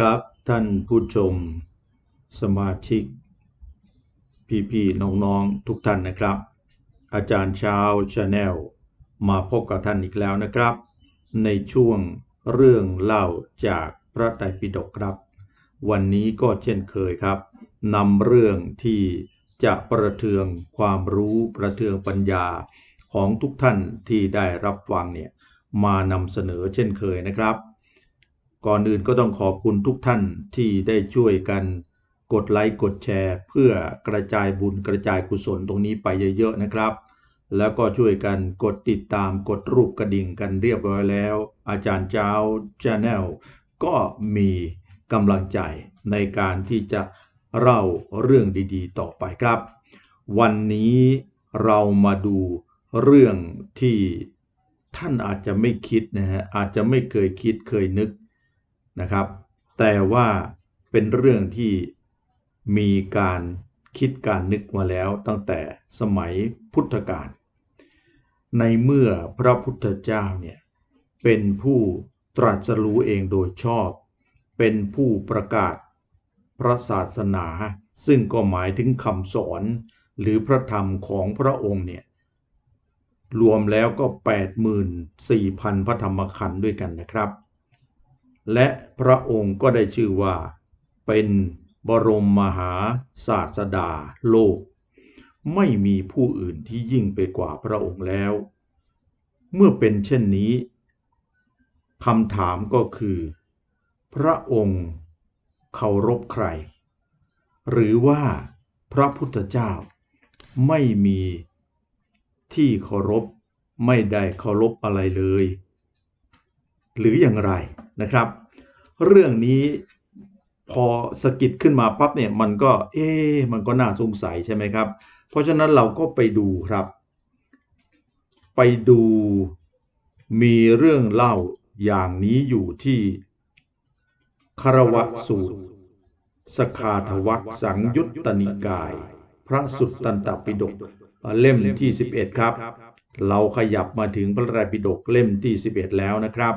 ครับท่านผู้ชม สมาชิก พี่ๆน้องๆทุกท่านนะครับ อาจารย์ช้าชาแนลมาพบกับท่านอีกแล้วนะครับ ในช่วงเรื่องเล่าจากพระไตรปิฎกครับ วันนี้ก็เช่นเคยครับนำเรื่องที่จะประเทืองความรู้ประเทืองปัญญาของทุกท่านที่ได้รับฟังเนี่ยมานำเสนอเช่นเคยนะครับ ก่อนอื่นก็ต้องขอบคุณทุกท่านที่ได้ช่วยกันกดไลค์กดแชร์ เพื่อกระจายบุญกระจายกุศลตรงนี้ไปเยอะๆนะครับ แล้วก็ช่วยกันกดติดตามกดรูปกระดิ่งกันเรียบร้อยแล้ว อาจารย์เจ้าชาแนลก็มีกำลังใจในการที่จะเล่าเรื่องดีๆ ต่อไปครับ วันนี้เรามาดูเรื่องที่ท่านอาจจะไม่คิดนะฮะอาจจะไม่เคยคิดเคยนึก นะครับ แต่ว่าเป็นเรื่องที่มีการคิดการนึกมาแล้วตั้งแต่สมัยพุทธกาล ในเมื่อพระพุทธเจ้าเนี่ยเป็นผู้ตรัสรู้เองโดยชอบ เป็นผู้ประกาศพระศาสนา ซึ่งก็หมายถึงคำสอนหรือพระธรรมของพระองค์เนี่ยรวมแล้วก็ 84,000 พระธรรมขันธ์ด้วยกันนะครับ และพระองค์ก็ได้ชื่อว่า เป็นบรมมหาศาสดาโลก ไม่มีผู้อื่นที่ยิ่งไปกว่าพระองค์แล้ว เมื่อเป็นเช่นนี้คำถามก็คือ พระองค์เคารพใคร หรือว่าพระพุทธเจ้าไม่มีที่เคารพไม่ได้เคารพอะไรเลย หรืออย่างไรนะครับ เรื่องนี้พอสะกิดขึ้นมาปั๊บเนี่ยมันก็เอ๊มันก็น่าสงสัยใช่ไหมครับ เพราะฉะนั้นเราก็ไปดูครับ ไปดูมีเรื่องเล่าอย่างนี้อยู่ที่คารวะสูตร สคาทวัตสังยุตตนิกาย พระสุตตันตปิฎกเล่มที่ 11 ครับ เราขยับมาถึงพระไตรปิฎกเล่มที่ 11 แล้วนะครับ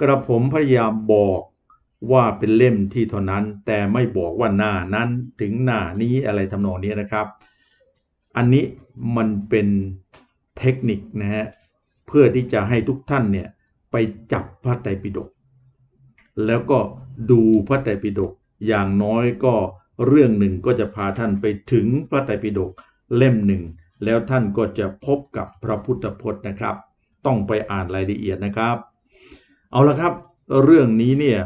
กระผมพยายามบอกว่าเป็นเล่มที่เท่านั้น แต่ไม่บอกว่าหน้านั้นถึงหน้านี้อะไรทำนองนี้นะครับ อันนี้มันเป็นเทคนิคนะฮะเพื่อที่จะให้ทุกท่านเนี่ยไปจับพระไตรปิฎกแล้วก็ดูพระไตรปิฎกอย่างน้อยก็เรื่องหนึ่งก็จะพาท่านไปถึงพระไตรปิฎกเล่มหนึ่ง แล้วท่านก็จะพบกับพระพุทธพจน์นะครับ ต้องไปอ่านรายละเอียดนะครับ เอาละครับ เรื่องนี้เนี่ย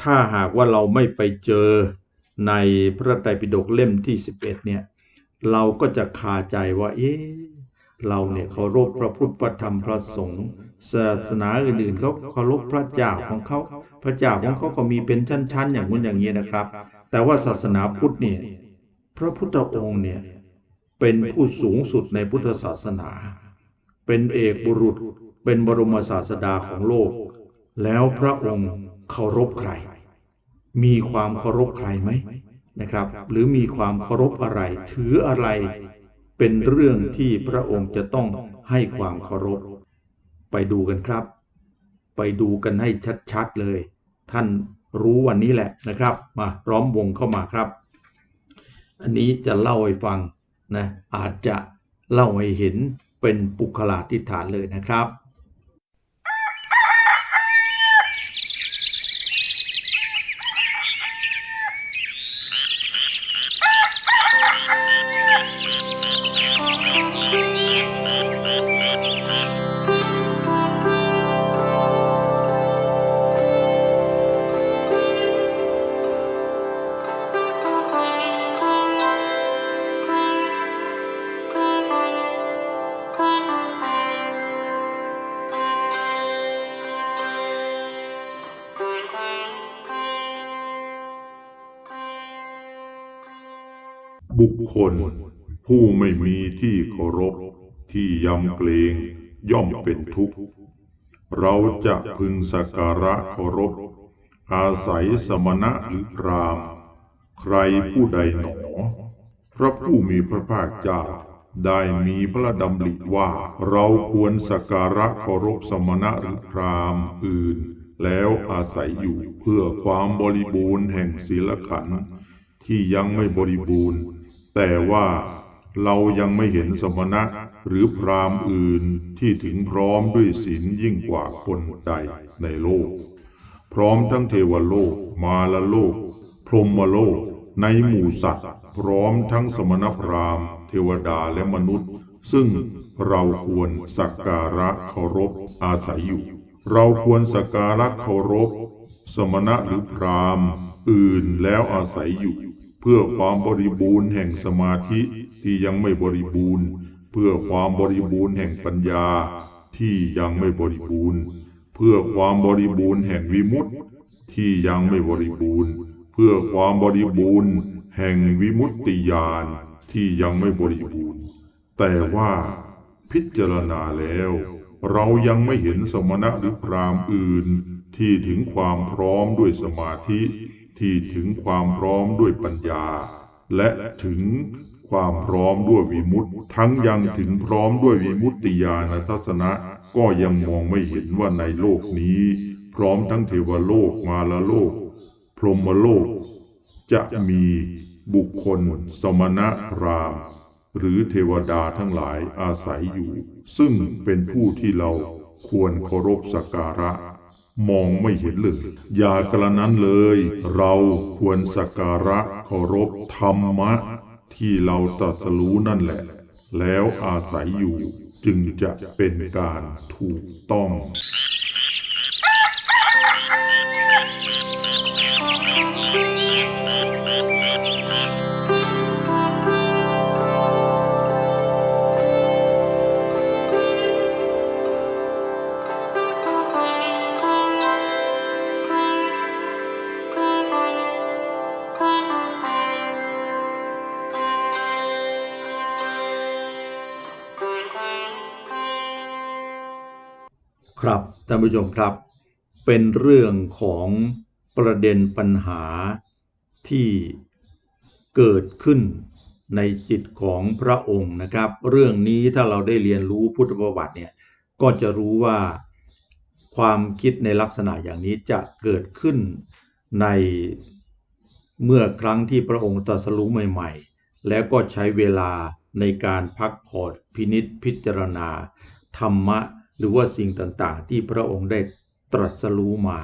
ถ้าหากว่าเราไม่ไปเจอในพระไตรปิฎกเล่มที่ 11เนี่ยเราก็จะคาใจว่า เอ๊ะเราเนี่ยเคารพพระพุทธพระธรรมพระสงฆ์ศาสนาอื่นๆเขาเคารพพระเจ้าของเขาพระเจ้าของเขาก็มีเป็นชั้น ๆ อย่างนู้นอย่างนี้นะครับ แต่ว่าศาสนาพุทธเนี่ยพระพุทธองค์เนี่ยเป็นผู้สูงสุดในพุทธศาสนา เป็นเอกบุรุษ เป็นบรมศาสดาของโลก แล้วพระองค์เคารพใคร มีความเคารพใครไหมนะครับ หรือมีความเคารพอะไร ถืออะไร เป็นเรื่องที่พระองค์จะต้องให้ความเคารพ ไปดูกันครับ ไปดูกันให้ชัดๆเลย ท่านรู้วันนี้แหละนะครับ มาร้อมวงเข้ามาครับ อันนี้จะเล่าให้ฟังนะอาจจะเล่าให้เห็นเป็นปุคลาธิฐานเลยนะครับ คคลผู้ไม่มีที่เคารพที่ยำเกรงย่อมเป็นทุกข์ เราจะพึงสักการะเคารพ อาศัยสมณะหรือพรามใครผู้ใดหนอ พระผู้มีพระภาคเจ้าได้มีพระดำริว่าเราควรสักการะเคารพสมณะหรือพรามอื่น แล้วอาศัยอยู่เพื่อความบริบูรณ์แห่งศีลขันธ์ที่ยังไม่บริบูรณ์ แต่ว่าเรายังไม่เห็นสมณะหรือพราหมณ์อื่นที่ถึงพร้อมด้วยศีลยิ่งกว่าคนใดในโลก พร้อมทั้งเทวโลก มาลโลก พรหมโลก ในหมู่สัตว์ พร้อมทั้งสมณพราหมณ์ เทวดาและมนุษย์ ซึ่งเราควรสักการะเคารพอาศัยอยู่ เราควรสักการะเคารพ สมณะหรือพราหมณ์อื่นแล้วอาศัยอยู่ เพื่อความบริบูรณ์แห่งสมาธิที่ยังไม่บริบูรณ์ เพื่อความบริบูรณ์แห่งปัญญาที่ยังไม่บริบูรณ์ เพื่อความบริบูรณ์แห่งวิมุตติที่ยังไม่บริบูรณ์ เพื่อความบริบูรณ์ แห่งวิมุตติญาณที่ยังไม่บริบูรณ์ แต่ว่าพิจารณาแล้ว เรายังไม่เห็นสมณะหรือพรามอื่นที่ถึงความพร้อมด้วยสมาธิ ที่ถึงความพร้อมด้วยปัญญา และถึงความพร้อมด้วยวิมุตติทั้งยังถึงพร้อมด้วยวิมุตติญาณทัศนะ ก็ยังมองไม่เห็นว่าในโลกนี้ พร้อมทั้งเทวโลกมาลโลก พรหมโลก จะมีบุคคล สมณะพรามหรือเทวดาทั้งหลายอาศัยอยู่ ซึ่งเป็นผู้ที่เราควรเคารพสักการะ มองไม่เห็นเลยอย่ากระนั้นเลย เราควรสักการะเคารพธรรมะ ที่เราตรัสรู้นั่นแหละ แล้วอาศัยอยู่จึงจะเป็นการถูกต้อง ท่านผู้ชมครับ เป็นเรื่องของประเด็นปัญหาที่เกิดขึ้นในจิตของพระองค์นะครับ เรื่องนี้ถ้าเราได้เรียนรู้พุทธประวัติเนี่ยก็จะรู้ว่าความคิดในลักษณะอย่างนี้จะเกิดขึ้นในเมื่อครั้งที่พระองค์ตรัสรู้ใหม่ ๆ แล้วก็ใช้เวลาในการพักผ่อนพินิษพิจารณา ธรรมะ หรือว่าสิ่งต่างๆ ที่พระองค์ได้ตรัสรู้มา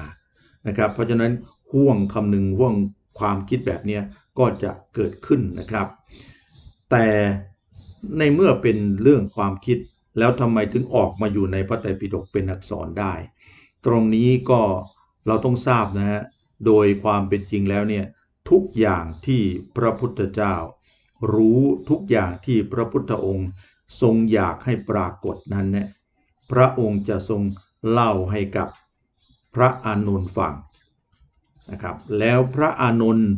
นะครับ เพราะฉะนั้นห่วงคำหนึ่งห่วงความคิดแบบนี้ก็จะเกิดขึ้นนะครับ แต่ในเมื่อเป็นเรื่องความคิดแล้วทำไมถึงออกมาอยู่ในพระไตรปิฎกเป็นอักษรได้ ตรงนี้ก็เราต้องทราบนะฮะโดยความเป็นจริงแล้วเนี่ยทุกอย่างที่พระพุทธเจ้า รู้ทุกอย่างที่พระพุทธองค์ ทรงอยากให้ปรากฏนั้นเนี่ย พระองค์จะทรงเล่าให้กับพระอานนท์ฟังนะครับ แล้วพระอานนท์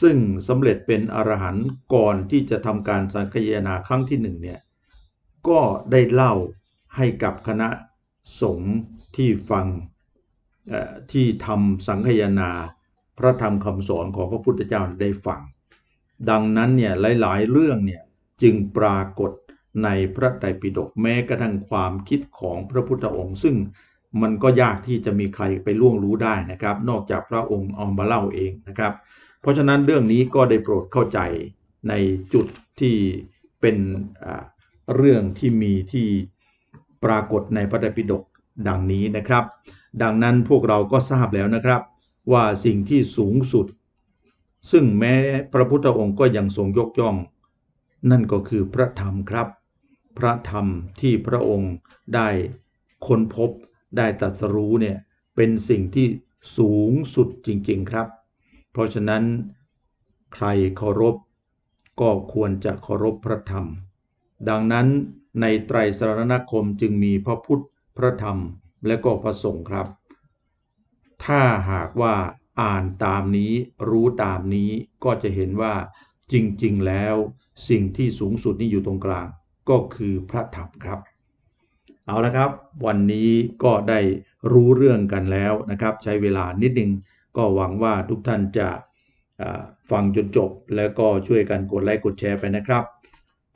ซึ่งสำเร็จเป็นอรหันต์ก่อนที่จะทำการสังคายนาครั้งที่หนึ่งเนี่ยก็ได้เล่าให้กับคณะสงฆ์ที่ฟังที่ทำสังคายนาพระธรรมคำสอนของพระพุทธเจ้าได้ฟัง ดังนั้นเนี่ยหลายๆ เรื่องเนี่ยจึงปรากฏ ในพระไตรปิฎกแม้กระทั่งความคิดของพระพุทธองค์ ซึ่งมันก็ยากที่จะมีใครไปล่วงรู้ได้นะครับ นอกจากพระองค์เอามาเล่าเองนะครับ เพราะฉะนั้นเรื่องนี้ก็ได้โปรดเข้าใจในจุดที่เป็นเรื่องที่มีที่ปรากฏในพระไตรปิฎกดังนี้นะครับ ดังนั้นพวกเราก็ทราบแล้วนะครับ ว่าสิ่งที่สูงสุด ซึ่งแม้พระพุทธองค์ก็ยังทรงยกย่อง นั่นก็คือพระธรรมครับ พระธรรมที่พระองค์ได้ค้นพบได้ตรัสรู้เนี่ยเป็นสิ่งที่สูงสุดจริงๆครับ เพราะฉะนั้นใครเคารพก็ควรจะเคารพพระธรรม ดังนั้นในไตรสรณคมจึงมีพระพุทธพระธรรมและก็พระสงฆ์ครับ ถ้าหากว่าอ่านตามนี้รู้ตามนี้ก็จะเห็นว่าจริงๆแล้วสิ่งที่สูงสุดนี่อยู่ตรงกลาง ก็คือพระธรรมครับ เอาละครับ วันนี้ก็ได้รู้เรื่องกันแล้วนะครับ ใช้เวลานิดนึงก็หวังว่าทุกท่านจะฟังจนจบ แล้วก็ช่วยกันกดไลค์กดแชร์ไปนะครับ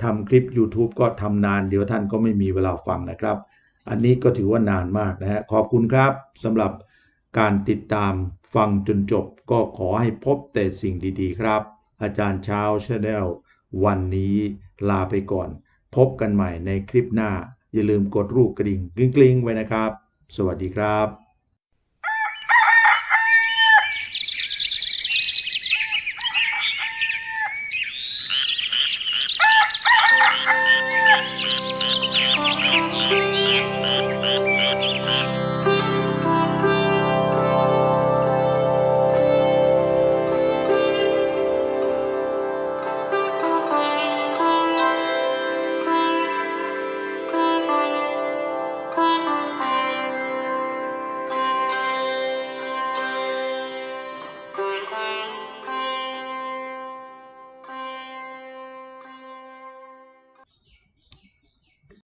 ทำคลิป YouTube ก็ทำนานเดี๋ยวท่านก็ไม่มีเวลาฟังนะครับ อันนี้ก็ถือว่านานมากนะฮะขอบคุณครับสำหรับการติดตามฟังจนจบก็ขอให้พบแต่สิ่งดีๆ ครับ อาจารย์เช้าชาแนลวันนี้ลาไปก่อน พบกันใหม่ในคลิปหน้า อย่าลืมกดรูปกระดิ่งกริ๊งๆ ไว้นะครับ สวัสดีครับ